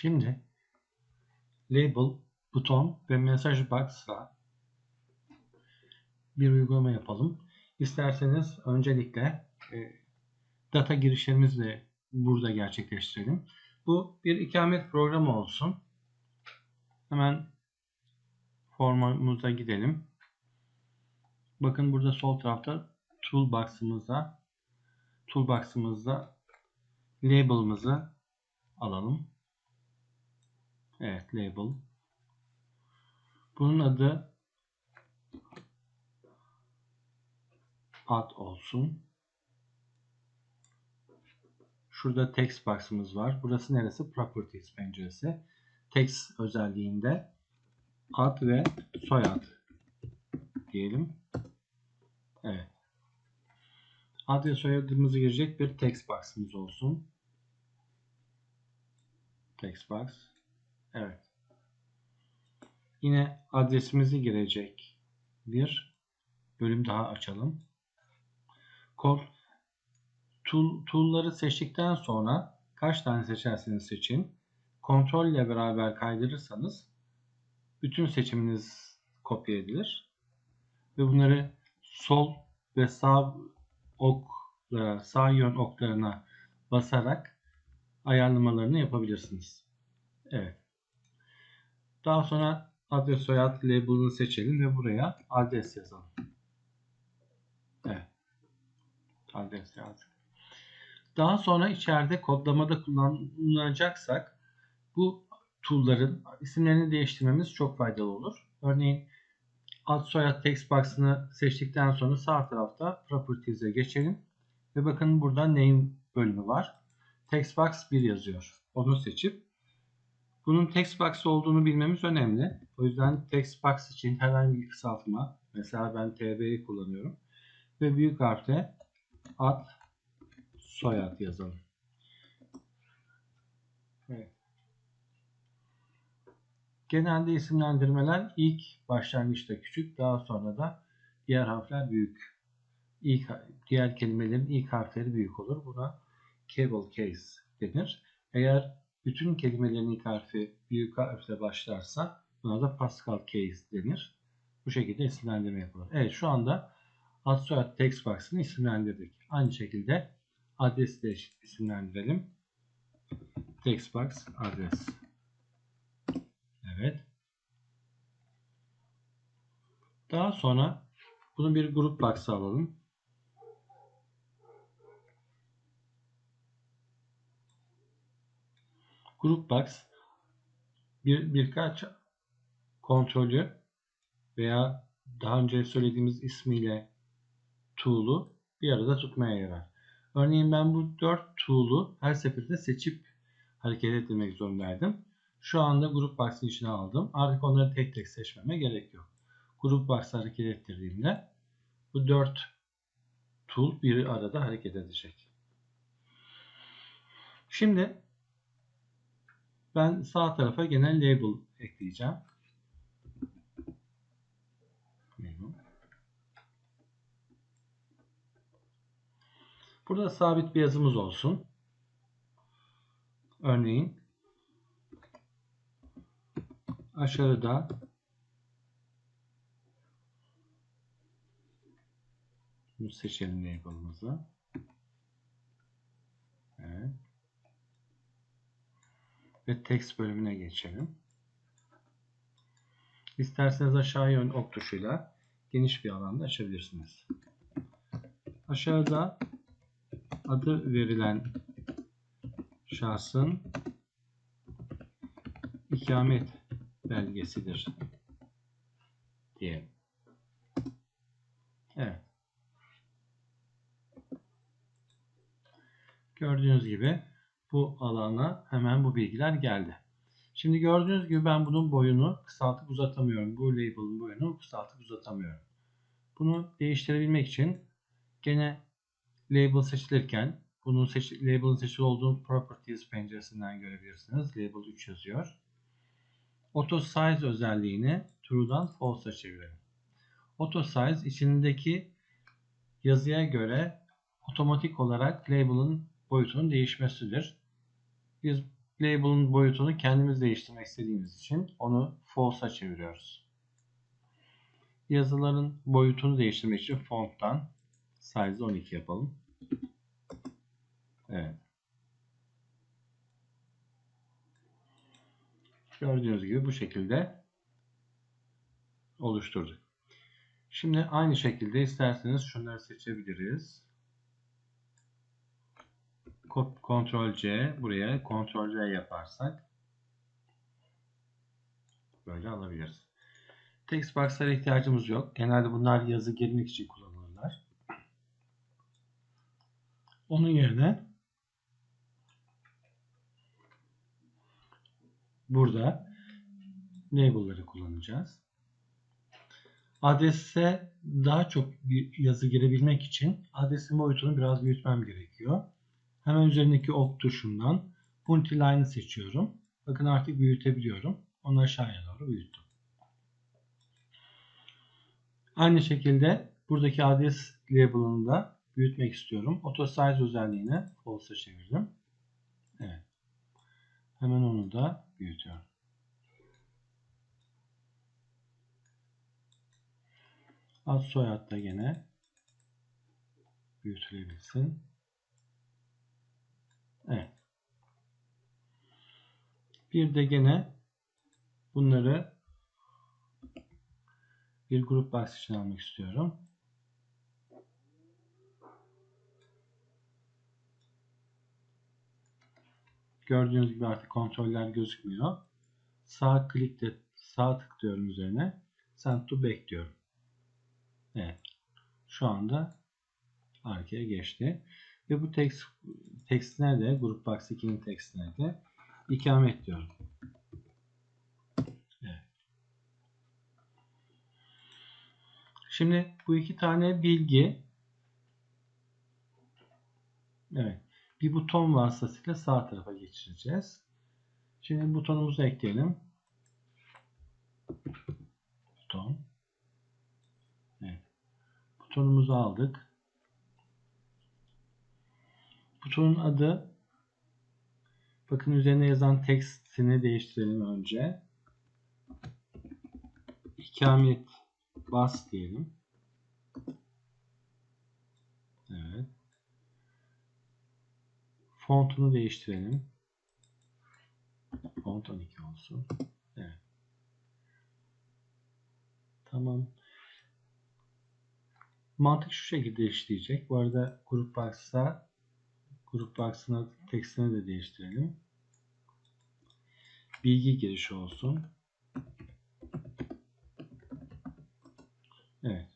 Şimdi label, buton ve mesaj box'la bir uygulama yapalım. İsterseniz öncelikle e, data girişlerimizi burada gerçekleştirelim. Bu bir ikamet programı olsun. Hemen formumuza gidelim. Bakın burada sol tarafta toolbox'ımıza toolbox'ımızda label'ımızı alalım. Evet label. Bunun adı ad olsun. Şurada text box'ımız var. Burası neresi? Properties penceresi. Text özelliğinde ad ve soyad diyelim. Evet. Ad ve soyadımızı girecek bir text box'ımız olsun. Text box. Evet. Yine adresimizi girecek bir bölüm daha açalım. Kod tool, tool'ları seçtikten sonra kaç tane seçerseniz seçin. Kontrol ile beraber kaydırırsanız bütün seçiminiz kopya edilir. Ve bunları sol ve sağ oklara, sağ yön oklarına basarak ayarlamalarını yapabilirsiniz. Evet. Daha sonra adres soyad label'ını seçelim ve buraya adres yazalım. Evet. Adres yazdık. Daha sonra içeride kodlamada kullanılacaksak bu tool'ların isimlerini değiştirmemiz çok faydalı olur. Örneğin ad soyad text box'ını seçtikten sonra sağ tarafta properties'e geçelim. Ve bakın burada name bölümü var. Text box 1 yazıyor. Onu seçip bunun text box olduğunu bilmemiz önemli. O yüzden text box için herhangi bir kısaltma mesela ben tb'yi kullanıyorum. Ve büyük harfle ad soyad yazalım. Genelde isimlendirmeler ilk başlangıçta küçük, daha sonra da diğer harfler büyük. İlk, diğer kelimelerin ilk harfleri büyük olur. Buna cable case denir. Eğer bütün kelimelerin ilk harfi büyük harfle başlarsa buna da Pascal case denir. Bu şekilde isimlendirme yapılır. Evet şu anda ad soyad text box'ını isimlendirdik. Aynı şekilde adresi de isimlendirelim. Text box adres. Evet. Daha sonra bunu bir grup box'a alalım. Grup box bir birkaç kontrolü veya daha önce söylediğimiz ismiyle tool'u bir arada tutmaya yarar. Örneğin ben bu 4 tool'u her seferinde seçip hareket ettirmek zorundaydım. Şu anda grup box'ın içine aldım. Artık onları tek tek seçmeme gerek yok. Grup box'ı hareket ettirdiğimde bu 4 tool bir arada hareket edecek. Şimdi ben sağ tarafa genel label ekleyeceğim. Burada sabit bir yazımız olsun. Örneğin aşağıda bunu seçelim label'ımızı. Evet. Ve text bölümüne geçelim. İsterseniz aşağı yön ok tuşuyla geniş bir alanda açabilirsiniz. Aşağıda adı verilen şahsın ikamet belgesidir diyelim. Evet. Gördüğünüz gibi bu alana hemen bu bilgiler geldi. Şimdi gördüğünüz gibi ben bunun boyunu kısaltıp uzatamıyorum. Bu label'ın boyunu kısaltıp uzatamıyorum. Bunu değiştirebilmek için gene label seçilirken bunun seç label'ın seçili olduğunu properties penceresinden görebilirsiniz. Label 3 yazıyor. Auto size özelliğini true'dan false'a çevirelim. Auto size içindeki yazıya göre otomatik olarak label'ın boyutunun değişmesidir. Biz label'ın boyutunu kendimiz değiştirmek istediğimiz için onu false'a çeviriyoruz. Yazıların boyutunu değiştirmek için font'tan size 12 yapalım. Evet. Gördüğünüz gibi bu şekilde oluşturduk. Şimdi aynı şekilde isterseniz şunları seçebiliriz. Ctrl C buraya Ctrl C yaparsak böyle alabiliriz. Text box'lara ihtiyacımız yok. Genelde bunlar yazı girmek için kullanılırlar. Onun yerine burada label'ları kullanacağız. Adrese daha çok bir yazı girebilmek için adresin boyutunu biraz büyütmem gerekiyor. Hemen üzerindeki ok tuşundan Multiline'ı seçiyorum. Bakın artık büyütebiliyorum. Onu aşağıya doğru büyüttüm. Aynı şekilde buradaki adres label'ını da büyütmek istiyorum. Auto size özelliğini false'a çevirdim. Evet. Hemen onu da büyütüyorum. Ad soyad da gene büyütülebilsin. Evet. Bir de gene bunları bir grup box için almak istiyorum. Gördüğünüz gibi artık kontroller gözükmüyor. Sağ klikle sağ tıklıyorum üzerine. Send to back diyorum. Evet. Şu anda arkaya geçti. Ve bu text, tekstine de Group Box 2'nin tekstine de ikamet. Evet. Şimdi bu iki tane bilgi evet bir buton vasıtasıyla sağ tarafa geçireceğiz. Şimdi butonumuzu ekleyelim. Buton. Evet. Butonumuzu aldık. Butonun adı bakın üzerine yazan tekstini değiştirelim önce. İkamet bas diyelim. Evet. Fontunu değiştirelim. Font 12 olsun. Evet. Tamam. Mantık şu şekilde işleyecek. Bu arada Group Box'a Grup box'ın tekstini de değiştirelim. Bilgi girişi olsun. Evet.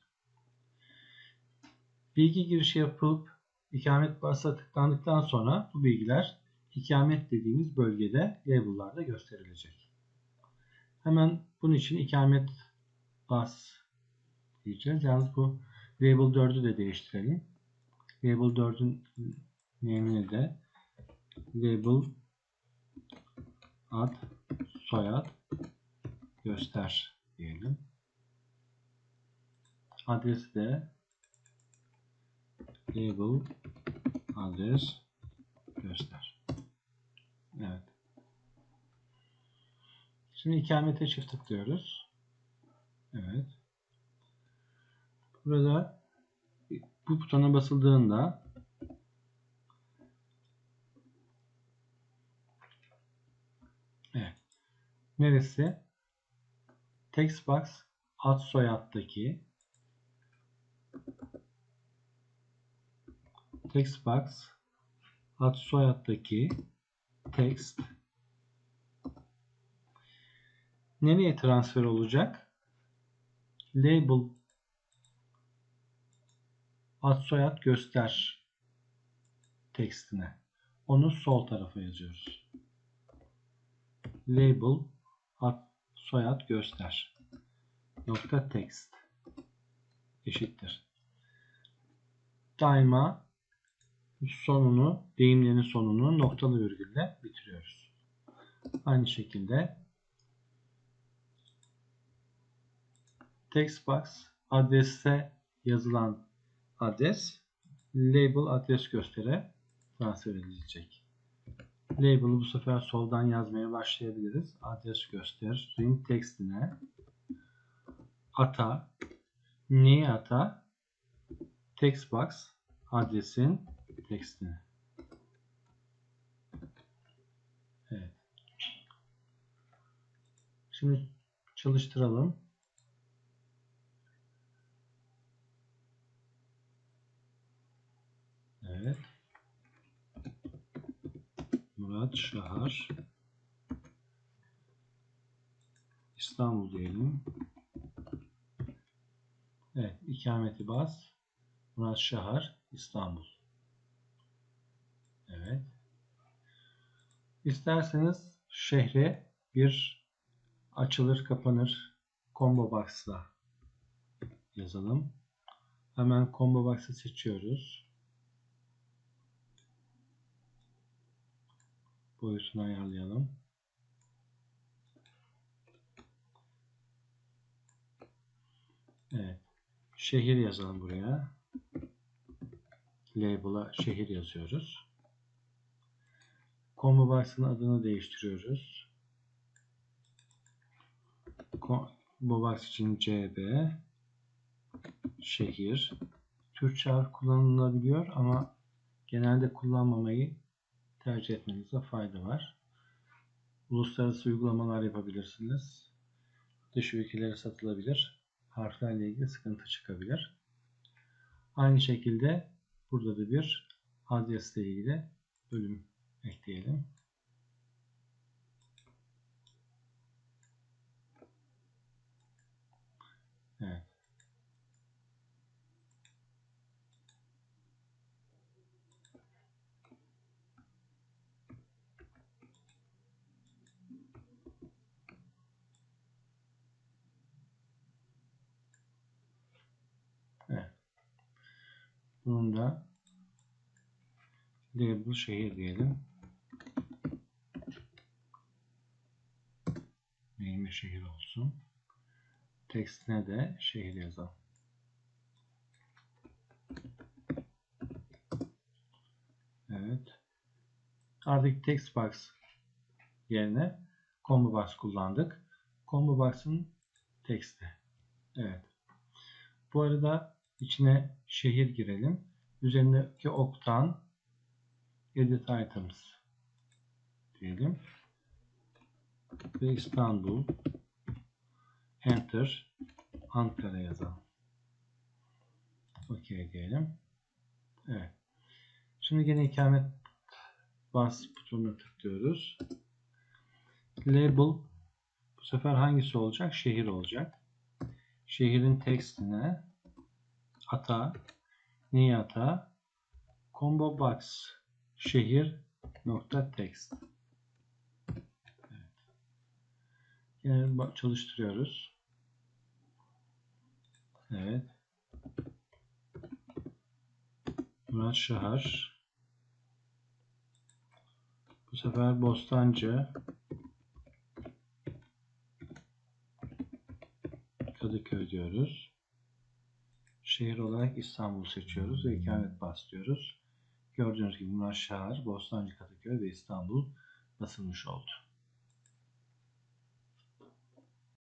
Bilgi girişi yapıp ikamet basa tıklandıktan sonra bu bilgiler ikamet dediğimiz bölgede label'larda gösterilecek. Hemen bunun için ikamet bas diyeceğiz. Yalnız bu label 4'ü de değiştirelim. Label 4'ün name'ini de label ad soyad göster diyelim. Adresi de label adres göster. Evet. Şimdi ikamete çift tıklıyoruz. Evet. Burada bu butona basıldığında Evet. Neresi? Textbox ad soyaddaki Textbox ad soyaddaki text nereye transfer olacak? Label ad soyad göster tekstine. Onu sol tarafa yazıyoruz label ad soyad göster nokta text eşittir. Daima sonunu, deyimlerin sonunu noktalı virgülle bitiriyoruz. Aynı şekilde text box adreste yazılan adres label adres göstere transfer edilecek. Label'ı bu sefer soldan yazmaya başlayabiliriz. Adres göster. Ring tekstine ata neyi ata? Text box adresin tekstini. Evet. Şimdi çalıştıralım. Evet. Murat Şahar İstanbul diyelim. Evet, ikameti bas. Murat Şahar İstanbul. Evet. İsterseniz şehre bir açılır kapanır combo box'la yazalım. Hemen combo box'ı seçiyoruz. Boyutunu ayarlayalım. Evet. Şehir yazalım buraya. Label'a şehir yazıyoruz. Combo box'ın adını değiştiriyoruz. Combo box için CB şehir Türkçe harf kullanılabiliyor ama genelde kullanmamayı tercih etmenizde fayda var. Uluslararası uygulamalar yapabilirsiniz. Dış ülkelere satılabilir. Harflerle ilgili sıkıntı çıkabilir. Aynı şekilde burada da bir adresle ilgili bölüm ekleyelim. Evet. Evet. Bunun da label şehir diyelim. Neyime şehir olsun. Tekstine de şehir yazalım. Evet. Artık text box yerine combo box kullandık. Combo box'ın teksti. Evet. Bu arada içine şehir girelim. Üzerindeki oktan edit items diyelim. Ve İstanbul enter Ankara yazalım. OK diyelim. Evet. Şimdi yine ikamet bas butonuna tıklıyoruz. Label bu sefer hangisi olacak? Şehir olacak. Şehrin tekstine ata neyi ata? Combo box şehir nokta text. Evet. Yine çalıştırıyoruz. Evet. Murat Şahar. Bu sefer Bostancı. Kadıköy diyoruz. Şehir olarak İstanbul seçiyoruz ve ikamet bas diyoruz. Gördüğünüz gibi Murat Şahar, Bostancı, Kadıköy ve İstanbul basılmış oldu.